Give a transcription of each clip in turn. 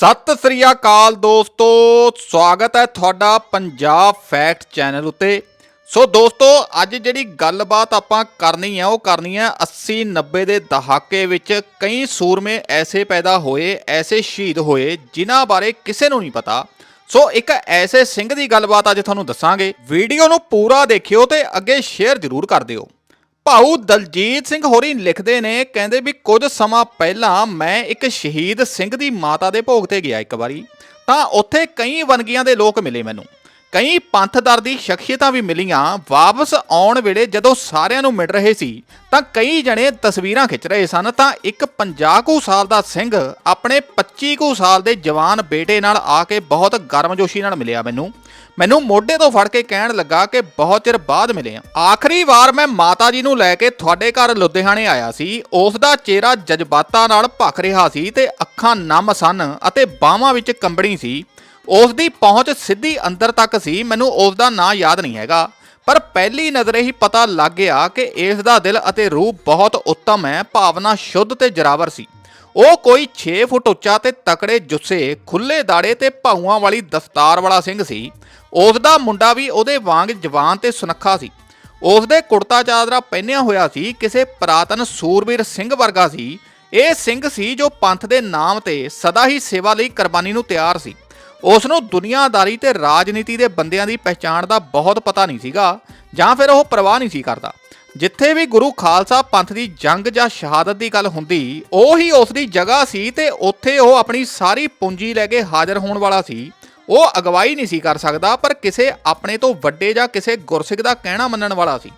ਸਤਿ ਸ੍ਰੀ ਅਕਾਲ ਦੋਸਤੋ, ਸਵਾਗਤ ਹੈ ਤੁਹਾਡਾ ਪੰਜਾਬ ਫੈਕਟ ਚੈਨਲ ਉੱਤੇ। ਸੋ ਦੋਸਤੋ, ਅੱਜ ਜਿਹੜੀ ਗੱਲਬਾਤ ਆਪਾਂ ਕਰਨੀ ਹੈ ਉਹ ਕਰਨੀ ਹੈ 80 90 ਦੇ ਦਹਾਕੇ ਵਿੱਚ ਕਈ ਸੂਰਮੇ ਐਸੇ ਪੈਦਾ ਹੋਏ, ਐਸੇ ਸ਼ਹੀਦ ਹੋਏ, ਜਿਨ੍ਹਾਂ ਬਾਰੇ ਕਿਸੇ ਨੂੰ ਨਹੀਂ ਪਤਾ। ਸੋ ਇੱਕ ਐਸੇ ਸਿੰਘ ਦੀ ਗੱਲਬਾਤ ਅੱਜ ਤੁਹਾਨੂੰ ਦੱਸਾਂਗੇ। ਵੀਡੀਓ ਨੂੰ ਪੂਰਾ ਦੇਖਿਓ ਤੇ ਅੱਗੇ ਸ਼ੇਅਰ ਜ਼ਰੂਰ ਕਰ ਦਿਓ। ਭਾਊ ਦਲਜੀਤ ਸਿੰਘ ਹੋਰੀ ਲਿਖਦੇ ਨੇ, ਕਹਿੰਦੇ ਵੀ ਕੁਝ ਸਮਾਂ ਪਹਿਲਾਂ ਮੈਂ ਇੱਕ ਸ਼ਹੀਦ ਸਿੰਘ ਦੀ ਮਾਤਾ ਦੇ ਭੋਗ ਤੇ ਗਿਆ ਇੱਕ ਵਾਰੀ। ਤਾਂ ਉੱਥੇ ਕਈ ਵਨਗੀਆਂ ਦੇ ਲੋਕ ਮਿਲੇ ਮੈਨੂੰ। ਕਈ ਪੰਥਦਰ ਦੀ ਸ਼ਖਸੀਅਤਾਂ ਵੀ ਮਿਲੀਆਂ। ਵਾਪਸ ਆਉਣ ਵੇਲੇ ਜਦੋਂ ਸਾਰਿਆਂ ਨੂੰ ਮਿਲ ਰਹੇ ਸੀ, ਤਾਂ ਕਈ ਜਣੇ ਤਸਵੀਰਾਂ ਖਿੱਚ ਰਹੇ ਸਨ, ਤਾਂ ਇੱਕ 50 ਕੁ ਸਾਲ ਦਾ ਸਿੰਘ ਆਪਣੇ 25 ਕੁ ਸਾਲ ਦੇ ਜਵਾਨ ਬੇਟੇ ਨਾਲ ਆ ਕੇ ਬਹੁਤ ਗਰਮਜੋਸ਼ੀ ਨਾਲ ਮਿਲਿਆ ਮੈਨੂੰ। ਮੈਨੂੰ ਮੋਢੇ ਤੋਂ ਫੜ ਕੇ ਕਹਿਣ ਲੱਗਾ ਕਿ ਬਹੁਤ ਚਿਰ ਬਾਅਦ ਮਿਲੇ ਆ। ਆਖਰੀ ਵਾਰ ਮੈਂ ਮਾਤਾ ਜੀ ਨੂੰ ਲੈ ਕੇ ਤੁਹਾਡੇ ਘਰ ਲੁਧਿਆਣੇ ਆਇਆ ਸੀ। ਉਸ ਦਾ ਚਿਹਰਾ ਜਜ਼ਬਾਤਾਂ ਨਾਲ ਭਖ ਰਿਹਾ ਸੀ ਤੇ ਅੱਖਾਂ ਨਮ ਸਨ ਅਤੇ ਬਾਹਾਂ ਵਿੱਚ ਕੰਬਣੀ ਸੀ। ਉਸ ਦੀ ਪਹੁੰਚ ਸਿੱਧੀ ਅੰਦਰ ਤੱਕ ਸੀ, ਮੈਨੂੰ ਉਸ ਦਾ ਨਾਂ ਯਾਦ ਨਹੀਂ ਹੈਗਾ। ਪਰ ਪਹਿਲੀ ਨਜ਼ਰੇ ਹੀ ਪਤਾ ਲੱਗ ਗਿਆ ਕਿ ਇਸ ਦਾ ਦਿਲ ਅਤੇ ਰੂਹ ਬਹੁਤ ਉੱਤਮ ਹੈ, ਭਾਵਨਾ ਸ਼ੁੱਧ ਤੇ ਜਰਾਵਰ ਸੀ। ਉਹ ਕੋਈ 6 ਫੁੱਟ ਉੱਚਾ ਤੇ ਤਕੜੇ ਜੁੱਸੇ ਖੁੱਲੇ ਦਾੜੇ ਤੇ ਭਾਊਆਂ ਵਾਲੀ ਦਸਤਾਰ ਵਾਲਾ ਸਿੰਘ ਸੀ। ਉਸ ਦਾ ਮੁੰਡਾ ਵੀ ਉਹਦੇ ਵਾਂਗ ਜਵਾਨ ਤੇ ਸੁਨੱਖਾ ਸੀ। ਉਸ ਦੇ ਕੁੜਤਾ ਚਾਦਰਾ ਪਹਿਨਿਆ ਹੋਇਆ ਸੀ, ਕਿਸੇ ਪ੍ਰਾਤਨ ਸੂਰਬੀਰ ਸਿੰਘ ਵਰਗਾ ਸੀ। ਇਹ ਸਿੰਘ ਸੀ ਜੋ ਪੰਥ ਦੇ ਨਾਮ ਤੇ ਸਦਾ ਹੀ ਸੇਵਾ ਲਈ ਕੁਰਬਾਨੀ ਨੂੰ ਤਿਆਰ ਸੀ। ਉਸ ਨੂੰ ਦੁਨੀਆਦਾਰੀ ਤੇ ਰਾਜਨੀਤੀ ਦੇ ਬੰਦਿਆਂ ਦੀ ਪਹਿਚਾਣ ਦਾ ਬਹੁਤ ਪਤਾ ਨਹੀਂ ਸੀਗਾ, ਜਾਂ ਫਿਰ ਉਹ ਪਰਵਾਹ ਨਹੀਂ ਸੀ ਕਰਦਾ। ਜਿੱਥੇ ਵੀ ਗੁਰੂ ਖਾਲਸਾ ਪੰਥ ਦੀ ਜੰਗ ਜਾਂ ਸ਼ਹਾਦਤ ਦੀ ਗੱਲ ਹੁੰਦੀ, ਉਹ ਹੀ ਉਸ ਦੀ ਜਗ੍ਹਾ ਸੀ ਤੇ ਉੱਥੇ ਉਹ ਆਪਣੀ ਸਾਰੀ ਪੂੰਜੀ ਲੈ ਕੇ ਹਾਜ਼ਰ ਹੋਣ ਵਾਲਾ ਸੀ। ਉਹ ਅਗਵਾਈ ਨਹੀਂ ਸੀ ਕਰ ਸਕਦਾ, ਪਰ ਕਿਸੇ ਆਪਣੇ ਤੋਂ ਵੱਡੇ ਜਾਂ ਕਿਸੇ ਗੁਰਸਿੱਖ ਦਾ ਕਹਿਣਾ ਮੰਨਣ ਵਾਲਾ ਸੀ।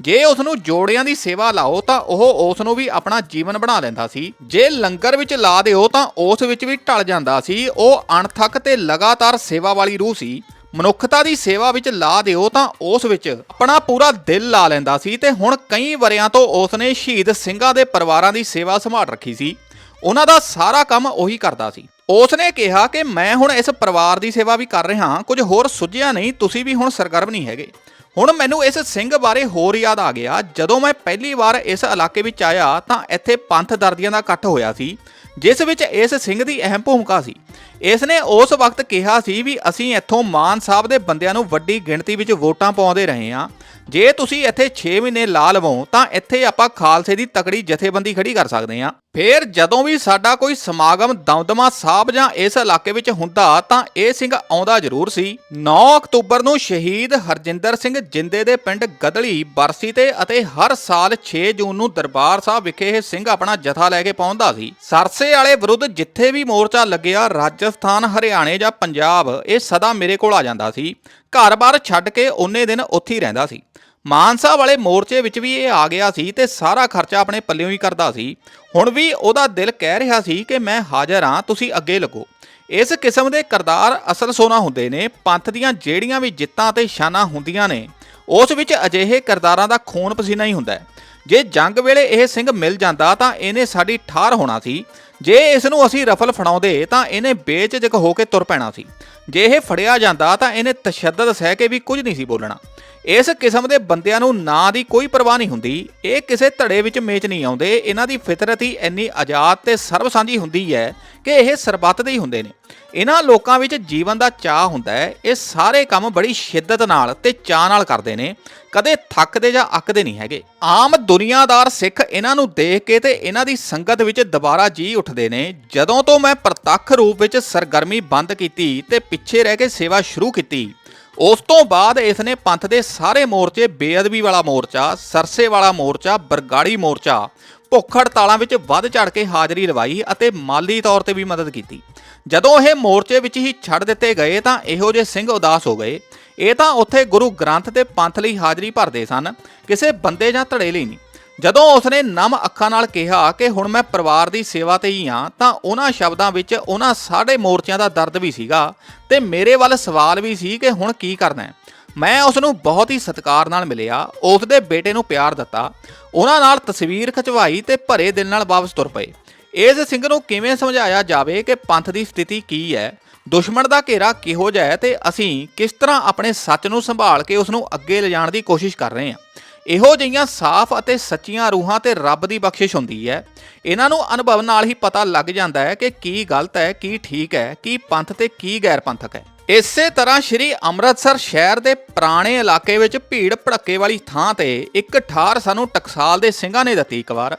ਜੇ ਉਸ ਨੂੰ ਜੋੜਿਆਂ ਦੀ ਸੇਵਾ ਲਾਓ ਤਾਂ ਉਹ ਉਸ ਨੂੰ ਵੀ ਆਪਣਾ ਜੀਵਨ ਬਣਾ ਲੈਂਦਾ ਸੀ। ਜੇ ਲੰਗਰ ਵਿੱਚ ਲਾ ਦਿਓ ਤਾਂ ਉਸ ਵਿੱਚ ਵੀ ਢਲ ਜਾਂਦਾ ਸੀ। ਉਹ ਅਣਥੱਕ ਤੇ ਲਗਾਤਾਰ ਸੇਵਾ ਵਾਲੀ ਰੂਹ ਸੀ। ਮਨੁੱਖਤਾ ਦੀ ਸੇਵਾ ਵਿੱਚ ਲਾ ਦਿਓ ਤਾਂ ਉਸ ਵਿੱਚ ਆਪਣਾ ਪੂਰਾ ਦਿਲ ਲਾ ਲੈਂਦਾ ਸੀ ਤੇ ਹੁਣ ਕਈ ਵਰਿਆਂ ਤੋਂ ਉਸ ਨੇ ਸ਼ਹੀਦ ਸਿੰਘਾਂ ਦੇ ਪਰਿਵਾਰਾਂ ਦੀ ਸੇਵਾ ਸੰਭਾਲ ਰੱਖੀ ਸੀ। ਉਹਨਾਂ ਦਾ ਸਾਰਾ ਕੰਮ ਉਹੀ ਕਰਦਾ ਸੀ। ਉਸ ਨੇ ਕਿਹਾ ਕਿ ਮੈਂ ਹੁਣ ਇਸ ਪਰਿਵਾਰ ਦੀ ਸੇਵਾ ਵੀ ਕਰ ਰਿਹਾ ਕੁਝ ਹੋਰ ਸੁਝਿਆ ਨਹੀਂ, ਤੁਸੀਂ ਵੀ ਹੁਣ ਸਰਗਰਮ ਨਹੀਂ ਹੈਗੇ। ਹੁਣ ਮੈਨੂੰ ਇਸ ਸਿੰਘ ਬਾਰੇ ਹੋਰ ਯਾਦ ਆ ਗਿਆ। ਜਦੋਂ ਮੈਂ ਪਹਿਲੀ ਵਾਰ ਇਸ ਇਲਾਕੇ ਵਿੱਚ ਆਇਆ, ਤਾਂ ਇੱਥੇ ਪੰਥ ਦਰਦੀਆਂ ਦਾ ਇਕੱਠ ਹੋਇਆ ਸੀ, ਜਿਸ ਵਿੱਚ ਇਸ ਸਿੰਘ ਦੀ ਅਹਿਮ ਭੂਮਿਕਾ ਸੀ। ਇਸ ਨੇ ਉਸ ਵਕਤ ਕਿਹਾ ਸੀ ਵੀ ਅਸੀਂ ਇੱਥੋਂ ਮਾਨ ਸਾਹਿਬ ਦੇ ਬੰਦਿਆਂ ਨੂੰ ਵੱਡੀ ਗਿਣਤੀ ਵਿੱਚ ਵੋਟਾਂ ਪਾਉਂਦੇ ਰਹੇ ਹਾਂ। ਜੇ ਤੁਸੀਂ ਇੱਥੇ 6 ਮਹੀਨੇ ਲਾ ਲਵੋ, ਤਾਂ ਇੱਥੇ ਆਪਾਂ ਖਾਲਸੇ ਦੀ ਤਕੜੀ ਜਥੇਬੰਦੀ ਖੜੀ ਕਰ ਸਕਦੇ ਹਾਂ। ਫੇਰ ਜਦੋਂ ਵੀ ਸਾਡਾ ਕੋਈ ਸਮਾਗਮ ਦਮਦਮਾ ਸਾਹਿਬ ਜਾਂ ਇਸ ਇਲਾਕੇ ਵਿੱਚ ਹੁੰਦਾ ਤਾਂ ਇਹ ਸਿੰਘ ਆਉਂਦਾ ਜ਼ਰੂਰ ਸੀ। 9 ਅਕਤੂਬਰ ਨੂੰ ਸ਼ਹੀਦ ਹਰਜਿੰਦਰ ਸਿੰਘ ਜਿੰਦੇ ਦੇ ਪਿੰਡ ਗਦਲੀ ਬਰਸੀ ਤੇ ਅਤੇ ਹਰ ਸਾਲ 6 ਜੂਨ ਨੂੰ ਦਰਬਾਰ ਸਾਹਿਬ ਵਿਖੇ ਇਹ ਸਿੰਘ ਆਪਣਾ ਜਥਾ ਲੈ ਕੇ ਪਹੁੰਚਦਾ ਸੀ। ਸਰਸੇ ਵਾਲੇ ਵਿਰੁੱਧ ਜਿੱਥੇ ਵੀ ਮੋਰਚਾ ਲੱਗਿਆ ਰਾਜਸਥਾਨ, ਹਰਿਆਣੇ ਜਾਂ ਪੰਜਾਬ, ਇਹ ਸਦਾ ਮੇਰੇ ਕੋਲ ਆ ਜਾਂਦਾ ਸੀ। ਘਰ-ਬਾਰ ਛੱਡ ਕੇ ਉਹਨੇ ਦਿਨ ਉੱਥੇ ਹੀ ਰਹਿੰਦਾ ਸੀ। ਮਾਨਸਾ ਵਾਲੇ ਮੋਰਚੇ ਵਿੱਚ ਵੀ ਇਹ ਆ ਗਿਆ ਸੀ ਤੇ ਸਾਰਾ ਖਰਚਾ ਆਪਣੇ ਪੱਲਿਓਂ ਹੀ ਕਰਦਾ ਸੀ। ਹੁਣ ਵੀ ਉਹਦਾ ਦਿਲ ਕਹਿ ਰਿਹਾ ਸੀ ਕਿ ਮੈਂ ਹਾਜ਼ਰ ਹਾਂ, ਤੁਸੀਂ ਅੱਗੇ ਲੱਗੋ। ਇਸ ਕਿਸਮ ਦੇ ਕਰਤਾਰ ਅਸਲ ਸੋਨਾ ਹੁੰਦੇ ਨੇ, ਪੰਥ ਦੀਆਂ ਜਿਹੜੀਆਂ ਵੀ ਜਿੱਤਾਂ ਤੇ ਸ਼ਾਨਾਂ ਹੁੰਦੀਆਂ ਨੇ, ਉਸ ਵਿੱਚ ਅਜਿਹੇ ਕਰਤਾਰਾਂ ਦਾ ਖੂਨ ਪਸੀਨਾ ਹੀ ਹੁੰਦਾ ਹੈ। ਜੇ ਜੰਗ ਵੇਲੇ ਇਹ ਸਿੰਘ ਮਿਲ ਜਾਂਦਾ ਤਾਂ ਇਹਨੇ ਸਾਡੀ ਠਾਰ ਹੋਣਾ ਸੀ। ਜੇ ਇਸ ਨੂੰ ਅਸੀਂ ਰਫਲ ਫੜਾਉਂਦੇ ਤਾਂ ਇਹਨੇ ਬੇਝਿਜਕ ਹੋ ਕੇ ਤੁਰ ਪੈਣਾ ਸੀ। ਜੇ ਇਹ ਫੜਿਆ ਜਾਂਦਾ ਤਾਂ ਇਹਨੇ ਤਸ਼ੱਦਦ ਸਹਿ ਕੇ ਵੀ ਕੁਝ ਨਹੀਂ ਸੀ ਬੋਲਣਾ। ਇਸ ਕਿਸਮ ਦੇ ਬੰਦਿਆਂ ਨੂੰ ਨਾਂ ਦੀ ਕੋਈ ਪਰਵਾਹ ਨਹੀਂ ਹੁੰਦੀ। ਇਹ ਕਿਸੇ ਧੜੇ ਵਿੱਚ ਮੇਚ ਨਹੀਂ ਆਉਂਦੇ। ਇਹਨਾਂ ਦੀ ਫਿਤਰਤ ਹੀ ਇੰਨੀ ਆਜ਼ਾਦ ਤੇ ਸਰਬਸਾਂਝੀ ਹੁੰਦੀ ਹੈ ਕਿ ਇਹ ਸਰਬੱਤ ਦੇ ਹੀ ਹੁੰਦੇ ਨੇ। ਇਹਨਾਂ ਲੋਕਾਂ ਵਿੱਚ ਜੀਵਨ ਦਾ ਚਾਹ ਹੁੰਦਾ ਹੈ। ਇਹ ਸਾਰੇ ਕੰਮ ਬੜੀ ਸ਼ਿੱਦਤ ਨਾਲ ਤੇ ਚਾਹ ਨਾਲ ਕਰਦੇ ਨੇ। ਕਦੇ ਥੱਕਦੇ ਜਾਂ ਅੱਕਦੇ ਨਹੀਂ ਹੈਗੇ। ਆਮ ਦੁਨੀਆਦਾਰ ਸਿੱਖ ਇਹਨਾਂ ਨੂੰ ਦੇਖ ਕੇ ਤੇ ਇਹਨਾਂ ਦੀ ਸੰਗਤ ਵਿੱਚ ਦੁਬਾਰਾ ਜੀ ਉੱਠਦੇ ਨੇ। ਜਦੋਂ ਤੋਂ ਮੈਂ ਪ੍ਰਤੱਖ ਰੂਪ ਵਿੱਚ ਸਰਗਰਮੀ ਬੰਦ ਕੀਤੀ ਤੇ ਪਿੱਛੇ ਰਹਿ ਕੇ ਸੇਵਾ ਸ਼ੁਰੂ ਕੀਤੀ ਉਸ ਤੋਂ ਬਾਅਦ ਇਸ ਨੇ ਪੰਥ ਦੇ ਸਾਰੇ ਮੋਰਚੇ, ਬੇਅਦਬੀ ਵਾਲਾ ਮੋਰਚਾ, ਸਰਸੇ ਵਾਲਾ ਮੋਰਚਾ, ਬਰਗਾੜੀ ਮੋਰਚਾ ਭੁੱਖ ਹੜਤਾਲਾਂ ਵਿੱਚ ਵੱਧ ਚੜ ਕੇ ਹਾਜ਼ਰੀ ਲਵਾਈ ਅਤੇ ਮਾਲੀ ਤੌਰ ਤੇ ਵੀ ਮਦਦ ਕੀਤੀ। ਜਦੋਂ ਇਹ ਮੋਰਚੇ ਵਿੱਚ ਹੀ ਛੱਡ ਦਿੱਤੇ ਗਏ ਤਾਂ ਇਹੋ ਜਿਹੇ ਸਿੰਘ ਉਦਾਸ ਹੋ ਗਏ। ਇਹ ਤਾਂ ਉੱਥੇ ਗੁਰੂ ਗ੍ਰੰਥ ਤੇ ਪੰਥ ਲਈ ਹਾਜ਼ਰੀ ਭਰਦੇ ਸਨ। ਕਿਸੇ ਬੰਦੇ ਜਾਂ ਧੜੇ ਲਈ ਨਹੀਂ। ਜਦੋਂ ਉਸਨੇ ਨਮ ਅੱਖਾਂ ਨਾਲ ਕਿਹਾ ਕਿ ਹੁਣ ਮੈਂ ਪਰਿਵਾਰ ਦੀ ਸੇਵਾ ਤੇ ਹੀ ਹਾਂ, ਤਾਂ ਉਹਨਾਂ ਸ਼ਬਦਾਂ ਵਿੱਚ ਉਹਨਾਂ ਸਾਰੇ ਮੋਰਚਿਆਂ ਦਾ ਦਰਦ ਵੀ ਸੀਗਾ ਤੇ ਮੇਰੇ ਵੱਲ ਸਵਾਲ ਵੀ ਸੀ ਕਿ ਹੁਣ ਕੀ ਕਰਨਾ ਹੈ। ਮੈਂ ਉਸ ਨੂੰ ਬਹੁਤ ਹੀ ਸਤਿਕਾਰ ਨਾਲ ਮਿਲਿਆ ਉਸ ਦੇ ਬੇਟੇ ਨੂੰ ਪਿਆਰ ਦਿੱਤਾ, ਉਹਨਾਂ ਨਾਲ ਤਸਵੀਰ ਖਿਚਵਾਈ ਤੇ ਭਰੇ ਦਿਲ ਨਾਲ ਵਾਪਸ ਤੁਰ ਪਏ। ਇਸ ਸਿੰਘ ਨੂੰ ਕਿਵੇਂ ਸਮਝਾਇਆ ਜਾਵੇ ਕਿ ਪੰਥ ਦੀ ਸਥਿਤੀ ਕੀ ਹੈ? ਦੁਸ਼ਮਣ ਦਾ ਘੇਰਾ ਕਿਹੋ ਜਿਹਾ ਹੈ ਤੇ ਅਸੀਂ ਕਿਸ ਤਰ੍ਹਾਂ ਆਪਣੇ ਸੱਚ ਨੂੰ ਸੰਭਾਲ ਕੇ ਉਸ ਨੂੰ ਅੱਗੇ ਲਿਜਾਣ ਦੀ ਕੋਸ਼ਿਸ਼ ਕਰ ਰਹੇ ਹਾਂ? ਇਹੋ ਜਿਹੀਆਂ ਸਾਫ਼ ਅਤੇ ਸੱਚੀਆਂ ਰੂਹਾਂ ਤੇ ਰੱਬ ਦੀ ਬਖਸ਼ਿਸ਼ ਹੁੰਦੀ ਹੈ। ਇਹਨਾਂ ਨੂੰ ਅਨੁਭਵ ਨਾਲ ਹੀ ਪਤਾ ਲੱਗ ਜਾਂਦਾ ਹੈ ਕਿ ਕੀ ਗਲਤ ਹੈ, ਕੀ ਠੀਕ ਹੈ, ਕੀ ਪੰਥ ਤੇ ਕੀ ਗੈਰ ਪੰਥਕ ਹੈ। ਇਸੇ ਤਰ੍ਹਾਂ ਸ਼੍ਰੀ ਅੰਮ੍ਰਿਤਸਰ ਸ਼ਹਿਰ ਦੇ ਪੁਰਾਣੇ ਇਲਾਕੇ ਵਿੱਚ ਭੀੜ ਭੜੱਕੇ ਵਾਲੀ ਥਾਂ ਤੇ ਇੱਕ ਠਾਰ ਸਾਨੂੰ ਟਕਸਾਲ ਦੇ ਸਿੰਘਾਂ ਨੇ ਦਿੱਤੀ ਇੱਕ ਵਾਰ।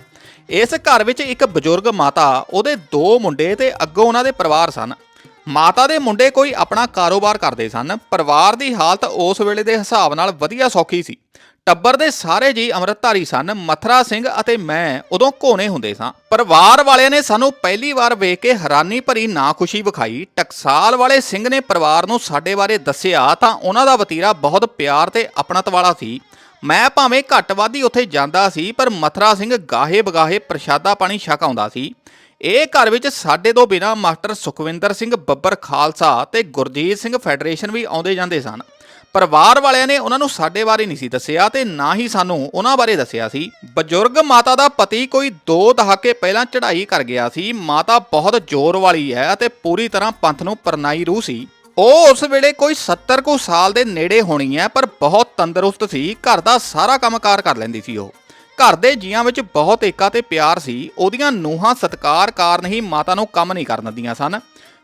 ਇਸ ਘਰ ਵਿੱਚ ਇੱਕ ਬਜ਼ੁਰਗ ਮਾਤਾ, ਉਹਦੇ ਦੋ ਮੁੰਡੇ ਤੇ ਅੱਗੋਂ ਉਹਨਾਂ ਦੇ ਪਰਿਵਾਰ ਸਨ। ਮਾਤਾ ਦੇ ਮੁੰਡੇ ਕੋਈ ਆਪਣਾ ਕਾਰੋਬਾਰ ਕਰਦੇ ਸਨ। ਪਰਿਵਾਰ ਦੀ ਹਾਲਤ ਉਸ ਵੇਲੇ ਦੇ ਹਿਸਾਬ ਨਾਲ ਵਧੀਆ ਸੌਖੀ ਸੀ। ਟੱਬਰ ਦੇ ਸਾਰੇ ਜੀ ਅੰਮ੍ਰਿਤਧਾਰੀ ਸਨ। ਮਥਰਾ ਸਿੰਘ ਅਤੇ ਮੈਂ ਉਦੋਂ ਕੋਨੇ ਹੁੰਦੇ ਸਾਂ। ਪਰਿਵਾਰ ਵਾਲਿਆਂ ਨੇ ਸਾਨੂੰ ਪਹਿਲੀ ਵਾਰ ਵੇਖ ਕੇ ਹੈਰਾਨੀ ਭਰੀ ਨਾਖੁਸ਼ੀ ਵਿਖਾਈ। ਟਕਸਾਲ ਵਾਲੇ ਸਿੰਘ ਨੇ ਪਰਿਵਾਰ ਨੂੰ ਸਾਡੇ ਬਾਰੇ ਦੱਸਿਆ ਤਾਂ ਉਹਨਾਂ ਦਾ ਵਤੀਰਾ ਬਹੁਤ ਪਿਆਰ ਤੇ ਆਪਣਤ ਵਾਲਾ ਸੀ। ਮੈਂ ਭਾਵੇਂ ਘੱਟ ਵਾਧੀ ਉੱਥੇ ਜਾਂਦਾ ਸੀ, ਪਰ ਮਥਰਾ ਸਿੰਘ ਗਾਹੇ ਬਗਾਹੇ ਪ੍ਰਸ਼ਾਦਾ ਪਾਣੀ ਛਕ ਆਉਂਦਾ ਸੀ। ਇਹ ਘਰ ਵਿੱਚ ਸਾਡੇ ਤੋਂ ਬਿਨਾ ਮਾਸਟਰ ਸੁਖਵਿੰਦਰ ਸਿੰਘ ਬੱਬਰ ਖਾਲਸਾ ਤੇ ਗੁਰਜੀਤ ਸਿੰਘ ਫੈਡਰੇਸ਼ਨ ਵੀ ਆਉਂਦੇ ਜਾਂਦੇ ਸਨ। ਪਰਿਵਾਰ ਵਾਲਿਆਂ ਨੇ ਉਹਨਾਂ ਨੂੰ ਸਾਡੇ ਬਾਰੇ ਨਹੀਂ ਸੀ ਦੱਸਿਆ ਤੇ ਨਾ ਹੀ ਸਾਨੂੰ ਉਹਨਾਂ ਬਾਰੇ ਦੱਸਿਆ ਸੀ। ਬਜ਼ੁਰਗ ਮਾਤਾ ਦਾ ਪਤੀ ਕੋਈ 2 ਦਹਾਕੇ ਪਹਿਲਾਂ ਚੜ੍ਹਾਈ ਕਰ ਗਿਆ ਸੀ। ਮਾਤਾ ਬਹੁਤ ਜ਼ੋਰ ਵਾਲੀ ਹੈ ਅਤੇ ਪੂਰੀ ਤਰ੍ਹਾਂ ਪੰਥ ਨੂੰ ਪਰਨਾਈ ਰੂਹ ਸੀ। ਉਹ ਉਸ ਵੇਲੇ ਕੋਈ 70 ਕੁ ਸਾਲ ਦੇ ਨੇੜੇ ਹੋਣੀ ਹੈ, ਪਰ ਬਹੁਤ ਤੰਦਰੁਸਤ ਸੀ। ਘਰ ਦਾ ਸਾਰਾ ਕੰਮਕਾਰ ਕਰ ਲੈਂਦੀ ਸੀ ਉਹ। ਘਰ ਦੇ ਜੀਆਂ ਵਿੱਚ ਬਹੁਤ ਏਕਾ ਤੇ ਪਿਆਰ ਸੀ, ਉਹਦੀਆਂ ਨੂਹਾਂ ਸਤਕਾਰ ਕਾਰਨ ਹੀ ਮਾਤਾ ਨੂੰ ਕੰਮ ਨਹੀਂ ਕਰਨ ਦਿੰਦੀਆਂ ਸਨ।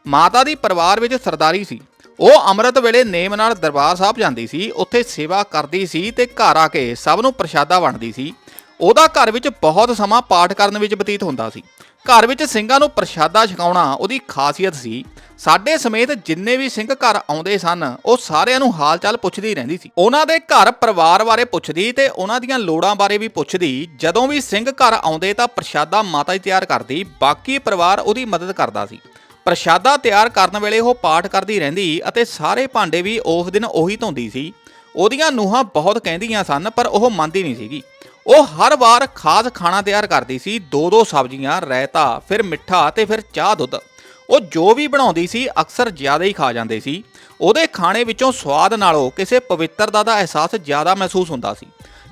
ਮਾਤਾ ਦੀ ਪਰਿਵਾਰ ਵਿੱਚ ਸਰਦਾਰੀ ਸੀ। ਉਹ ਅੰਮ੍ਰਿਤ ਵੇਲੇ ਨੇਮ ਨਾਲ ਦਰਬਾਰ ਸਾਹਿਬ ਜਾਂਦੀ ਸੀ, ਉੱਥੇ ਸੇਵਾ ਕਰਦੀ ਸੀ ਤੇ ਘਰ ਆ ਕੇ ਸਭ ਨੂੰ ਪ੍ਰਸ਼ਾਦਾ ਵੰਡਦੀ ਸੀ। ਉਹਦਾ ਘਰ ਵਿੱਚ ਬਹੁਤ ਸਮਾਂ ਪਾਠ ਕਰਨ ਵਿੱਚ ਬਤੀਤ ਹੁੰਦਾ ਸੀ। ਘਰ ਵਿੱਚ ਸਿੰਘਾਂ ਨੂੰ ਪ੍ਰਸ਼ਾਦਾ ਛਕਾਉਣਾ ਉਹਦੀ ਖਾਸੀਅਤ ਸੀ। ਸਾਡੇ ਸਮੇਤ ਜਿੰਨੇ ਵੀ ਸਿੰਘ ਘਰ ਆਉਂਦੇ ਸਨ, ਉਹ ਸਾਰਿਆਂ ਨੂੰ ਹਾਲ ਚਾਲ ਪੁੱਛਦੀ ਰਹਿੰਦੀ ਸੀ। ਉਹਨਾਂ ਦੇ ਘਰ ਪਰਿਵਾਰ ਬਾਰੇ ਪੁੱਛਦੀ ਤੇ ਉਹਨਾਂ ਦੀਆਂ ਲੋੜਾਂ ਬਾਰੇ ਵੀ ਪੁੱਛਦੀ। ਜਦੋਂ ਵੀ ਸਿੰਘ ਘਰ ਆਉਂਦੇ ਤਾਂ ਪ੍ਰਸ਼ਾਦਾ ਮਾਤਾ ਹੀ ਤਿਆਰ ਕਰਦੀ, ਬਾਕੀ ਪਰਿਵਾਰ ਉਹਦੀ ਮਦਦ ਕਰਦਾ ਸੀ। ਪ੍ਰਸ਼ਾਦਾ ਤਿਆਰ ਕਰਨ ਵੇਲੇ ਉਹ ਪਾਠ ਕਰਦੀ ਰਹਿੰਦੀ ਅਤੇ ਸਾਰੇ ਭਾਂਡੇ ਵੀ ਉਸ ਦਿਨ ਉਹੀ ਧੋਂਦੀ ਸੀ। ਉਹਦੀਆਂ ਨੂੰਹਾਂ ਬਹੁਤ ਕਹਿੰਦੀਆਂ ਸਨ, ਪਰ ਉਹ ਮੰਨਦੀ ਨਹੀਂ ਸੀਗੀ। ਉਹ ਹਰ ਵਾਰ ਖਾਸ ਖਾਣਾ ਤਿਆਰ ਕਰਦੀ ਸੀ ਦੋ ਦੋ ਸਬਜ਼ੀਆਂ, ਰਾਇਤਾ, ਫਿਰ ਮਿੱਠਾ ਤੇ ਫਿਰ ਚਾਹ ਦੁੱਧ। ਉਹ ਜੋ ਵੀ ਬਣਾਉਂਦੀ ਸੀ, ਅਕਸਰ ਜ਼ਿਆਦਾ ਹੀ ਖਾ ਜਾਂਦੇ ਸੀ। ਉਹਦੇ ਖਾਣੇ ਵਿੱਚੋਂ ਸਵਾਦ ਨਾਲੋਂ ਕਿਸੇ ਪਵਿੱਤਰਤਾ ਦਾ ਅਹਿਸਾਸ ਜ਼ਿਆਦਾ ਮਹਿਸੂਸ ਹੁੰਦਾ ਸੀ।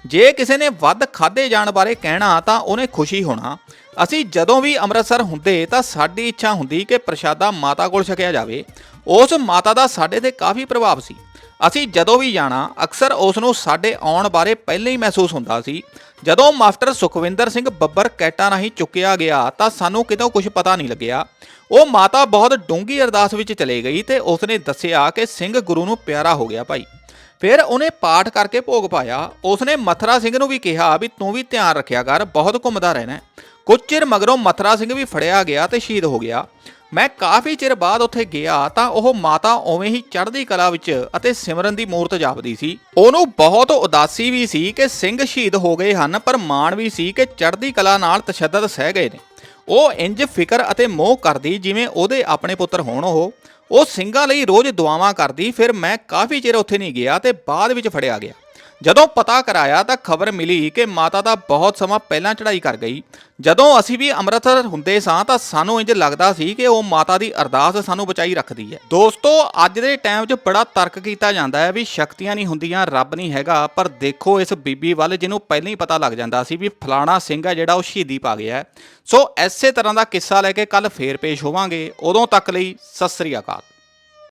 ਜੇ ਕਿਸੇ ਨੇ ਵੱਧ ਖਾਦੇ ਜਾਣ ਬਾਰੇ ਕਹਿਣਾ, ਤਾਂ ਉਹਨੇ ਖੁਸ਼ੀ ਹੋਣਾ। ਅਸੀਂ ਜਦੋਂ ਵੀ ਅੰਮ੍ਰਿਤਸਰ ਹੁੰਦੇ, ਤਾਂ ਸਾਡੀ ਇੱਛਾ ਹੁੰਦੀ ਕਿ ਪ੍ਰਸ਼ਾਦਾ ਮਾਤਾ ਕੋਲ ਛਕਿਆ ਜਾਵੇ। ਉਸ ਮਾਤਾ ਦਾ ਸਾਡੇ ਤੇ ਕਾਫੀ ਪ੍ਰਭਾਵ ਸੀ। ਅਸੀਂ ਜਦੋਂ ਵੀ ਜਾਣਾ, ਅਕਸਰ ਉਸ ਨੂੰ ਸਾਡੇ ਆਉਣ ਬਾਰੇ ਪਹਿਲਾਂ ਹੀ ਮਹਿਸੂਸ ਹੁੰਦਾ ਸੀ। ਜਦੋਂ ਮਾਸਟਰ ਸੁਖਵਿੰਦਰ ਸਿੰਘ ਬੱਬਰ ਕੈਟਾਂ ਰਾਹੀਂ ਚੁੱਕਿਆ ਗਿਆ ਤਾਂ ਸਾਨੂੰ ਕਿਤੋਂ ਕੁਝ ਪਤਾ ਨਹੀਂ ਲੱਗਿਆ। ਉਹ ਮਾਤਾ ਬਹੁਤ ਡੂੰਗੀ ਅਰਦਾਸ ਵਿੱਚ ਚਲੇ ਗਈ ਤੇ ਉਸਨੇ ਦੱਸਿਆ ਕਿ ਸਿੰਘ ਗੁਰੂ ਨੂੰ ਪਿਆਰਾ ਹੋ ਗਿਆ ਭਾਈ। ਫਿਰ ਉਹਨੇ ਪਾਠ ਕਰਕੇ ਭੋਗ ਪਾਇਆ। ਉਸਨੇ ਮਥਰਾ ਸਿੰਘ ਨੂੰ ਵੀ ਕਿਹਾ ਵੀ ਤੂੰ ਵੀ ਧਿਆਨ ਰੱਖਿਆ ਕਰ, ਬਹੁਤ ਘੁੰਮਦਾ ਰਹਿਣਾ। ਹੈ। ਕੁਝ ਚਿਰ ਮਗਰੋਂ ਮਥਰਾ ਸਿੰਘ ਵੀ ਫੜਿਆ ਗਿਆ ਤੇ ਸ਼ਹੀਦ ਹੋ ਗਿਆ। ਮੈਂ ਕਾਫੀ ਚਿਰ ਬਾਅਦ ਉੱਥੇ ਗਿਆ ਤਾਂ ਉਹ ਮਾਤਾ ਉਵੇਂ ਹੀ ਚੜ੍ਹਦੀ ਕਲਾ ਵਿੱਚ ਅਤੇ ਸਿਮਰਨ ਦੀ ਮੂਰਤ ਜਾਪਦੀ ਸੀ। ਉਹਨੂੰ ਬਹੁਤ ਉਦਾਸੀ ਵੀ ਸੀ ਕਿ ਸਿੰਘ ਸ਼ਹੀਦ ਹੋ ਗਏ ਹਨ, ਪਰ ਮਾਣ ਵੀ ਸੀ ਕਿ ਚੜ੍ਹਦੀ ਕਲਾ ਨਾਲ ਤਸ਼ੱਦਦ ਸਹਿ ਗਏ ਨੇ। ਉਹ ਇੰਜ ਫਿਕਰ ਅਤੇ ਮੋਹ ਕਰਦੀ ਜਿਵੇਂ ਉਹਦੇ ਆਪਣੇ ਪੁੱਤਰ ਹੋਣ ਉਹ। ਉਹ ਸਿੰਘਾਂ ਲਈ ਰੋਜ਼ ਦੁਆਵਾਂ ਕਰਦੀ, ਫਿਰ ਮੈਂ ਕਾਫੀ ਚਿਰ ਉੱਥੇ ਨਹੀਂ ਗਿਆ ਤੇ ਬਾਅਦ ਵਿੱਚ ਫੜਿਆ ਗਿਆ। ਜਦੋਂ ਪਤਾ ਕਰਾਇਆ ਤਾਂ ਖਬਰ ਮਿਲੀ ਕਿ ਮਾਤਾ ਦਾ ਬਹੁਤ ਸਮਾਂ ਪਹਿਲਾਂ ਚੜ੍ਹਾਈ ਕਰ ਗਈ। ਜਦੋਂ ਅਸੀਂ ਵੀ ਅੰਮ੍ਰਿਤਸਰ ਹੁੰਦੇ ਸਾਂ ਤਾਂ ਸਾਨੂੰ ਇੰਜ ਲੱਗਦਾ ਸੀ ਕਿ ਉਹ ਮਾਤਾ ਦੀ ਅਰਦਾਸ ਸਾਨੂੰ ਬਚਾਈ ਰੱਖਦੀ ਹੈ। ਦੋਸਤੋ, ਅੱਜ ਦੇ ਟਾਈਮ 'ਚ ਬੜਾ ਤਰਕ ਕੀਤਾ ਜਾਂਦਾ ਹੈ ਵੀ ਸ਼ਕਤੀਆਂ ਨਹੀਂ ਹੁੰਦੀਆਂ, ਰੱਬ ਨਹੀਂ ਹੈਗਾ, ਪਰ ਦੇਖੋ ਇਸ ਬੀਬੀ ਵੱਲ ਜਿਹਨੂੰ ਪਹਿਲਾਂ ਹੀ ਪਤਾ ਲੱਗ ਜਾਂਦਾ ਸੀ ਵੀ ਫਲਾਣਾ ਸਿੰਘ ਹੈ ਜਿਹੜਾ ਉਹ ਸ਼ਹੀਦੀ ਪਾ ਗਿਆ ਸੋ ਐਸੇ ਤਰ੍ਹਾਂ ਦਾ ਕਿੱਸਾ ਲੈ ਕੇ ਕੱਲ ਫੇਰ ਪੇਸ਼ ਹੋਵਾਂਗੇ। ਉਦੋਂ ਤੱਕ ਲਈ ਸਤਿ ਸ੍ਰੀ ਅਕਾਲ।